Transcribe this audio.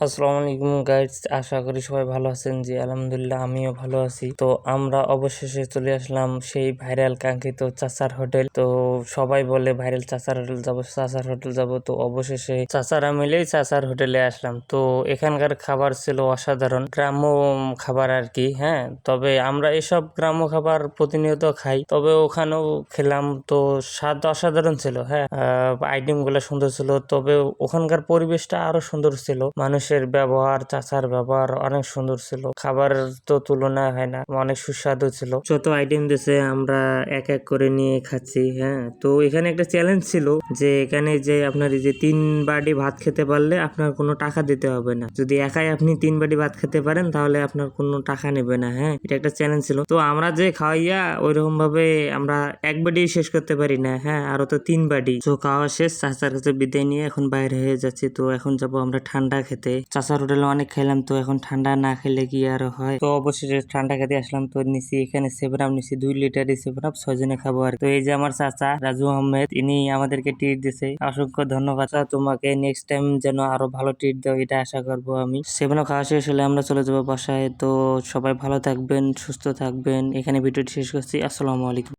আসসালামু আলাইকুম গাইস আশা করি সবাই ভালো আছেন। জি, আলহামদুলিল্লাহ, আমিও ভালো আছি। তো আমরা অবশেষে চলে আসলাম সেই ভাইরাল কাঙ্ক্ষিত চাচার হোটেল তো সবাই বলে ভাইরাল চাচার হোটেল যাব, চাচার হোটেল যাব। তো অবশেষে চাচারা মিলেই চাচার হোটেলে আসলাম। তো এখানকার খাবার ছিল অসাধারণ, গ্রাম্য খাবার আর কি হ্যাঁ। তবে আমরা এসব গ্রাম্য খাবার প্রতিনিয়ত খাই, তবে ওখানেও খেলাম। তো স্বাদ অসাধারণ ছিল হ্যাঁ। আইটেমগুলো সুন্দর ছিল, তবে ওখানকার পরিবেশটা আরও সুন্দর ছিল। মানুষের ব্যবহার, চাচার ব্যবহার অনেক সুন্দর ছিল। খাবার তো তুলনা হয় না, অনেক সুস্বাদু ছিল। যত আইটেম দিয়েছে আমরা এক এক করে নিয়ে খাচ্ছি হ্যাঁ? তো এখানে একটা চ্যালেঞ্জ ছিল যে এখানে যে আপনার যে তিন বাটি ভাত খেতে পারলে আপনার কোনো টাকা দিতে হবে না। যদি একাই আপনি তিন বাটি ভাত খেতে পারেন তাহলে আপনার কোনো টাকা নেবে না হ্যাঁ? এটা একটা চ্যালেঞ্জ ছিল। তো আমরা যে খাওয়াইয়া ওইরকম ভাবে আমরা এক বাটি শেষ করতে পারি না হ্যাঁ? আরও তো তিন বাটি। তো খাওয়া শেষ, চাচার কাছে বিদায় নিয়ে এখন বাইরে হয়ে যাচ্ছি। তো এখন যাব আমরা ঠান্ডা খেতে। চাচার হোটেলে অনেক খেলাম তো এখন ঠান্ডা না খেলে কি আর হয়? তো অবশেষে ঠান্ডা খেতে আসলাম তো নিছি এখানে সেভেন আপ নিছি দুই লিটার সেভেন আপ ছয় খাব আর তো এই যে আমার চাচা রাজু আহমেদ, ইনি আমাদেরকে ট্রিট দিছে। অসংখ্য ধন্যবাদ। তোমাকে নেক্সট টাইম যেন আরও ভালো ট্রিট দাও, এটা আশা করব আমি। সেভেন খাওয়া শেষ হলে আমরা চলে যাব বাসায়। তো সবাই ভালো থাকবেন, সুস্থ থাকবেন। এখানে ভিডিওটি শেষ করছি। আসসালামু আলাইকুম।